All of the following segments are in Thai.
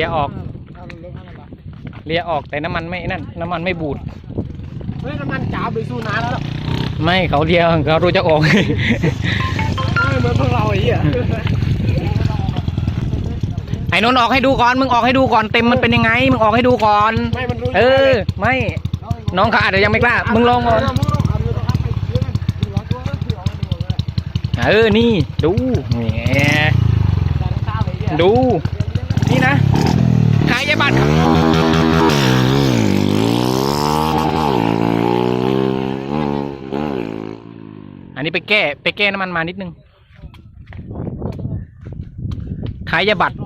ลียออกเอารถข้างหน้าบ้านเลียออกแต่น้ำมันไม่นั่น น้ำมันไม่บูดเฮ้ยน้ำมันจ๋าไปสู้น้าแล้วไม่เขาเลียเขารู้จะออกไม่เหมือนพวกเราไอ้เหี้ยไอ้นนท์ออกให้ดูก่อนมึงออกให้ดูก่อนเต็มมันเป็นยังไงมึงออกให้ดูก่อนไม่มันรู้เออ ไม่ น้องเขาอาจจะยังไม่กล้ามึงลองก่อนมึงลองเอาดูต้องเอาไปเยอะนะมึงลองตัวก็คือเอามาดูเลยเออนี่ดูแหมแต่น้ำตาเลยเนี่ยดู นี่นะขายยาบัตรอันนี้ไปแก้ไปแก้น้ำมันมานิดนึงขายยาบัตร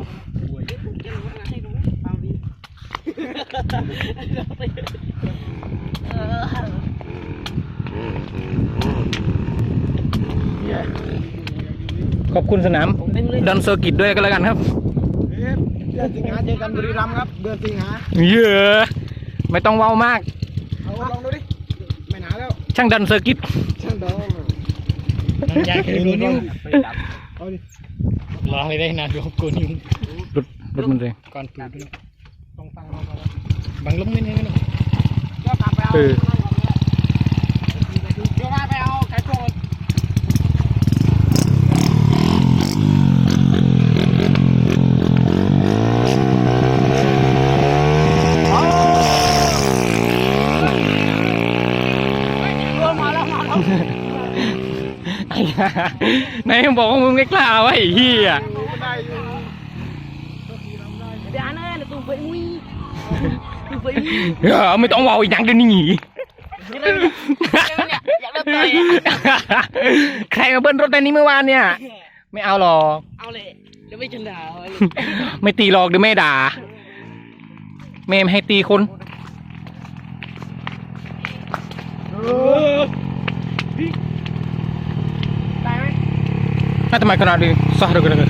ขอบคุณสนามดอนเซอร์กิตด้วยก็แล้วกันครับ เดือนสิงหาเจอกันบุรีรัมย์ครับ เดือนสิงหาเยอะไม่ต้องเว้ามาก เอาลองดูดิ ไม่หนาแล้ว ช่างดันเซอร์กิตช่างดองอยากให้รู้นิ้วเอาดิรอให้ได้นะดูกูนิ้วรถรถมันเลยก่อนปูด้วยตรงฟังเราก่อนนะบังล้มนิดนึงนะเดี๋ยวกลับไปเอา เออ เดี๋ยวว่าไปเอาไก่โปรด ไอ้ห่าไหนายบอกว่ามึงไม่กล้าไวะไอ้เหี้ยได้อยู่ Để ăn ơi là tụi phải nguy Tụi phải nguy เออไม่ต้องเว้าอีกอย่างเดี๋ยวนี้ Dạ đất này ใครมาเบิ้ลรถในนี้เมื่อวานเนี่ย ไม่เอาหรอก Ao lệ Để mấy chân đảo ไม่ตีหรอกเดี๋ยวแม่ด่าแม่ไม่ให้ตีคน ได้ไหม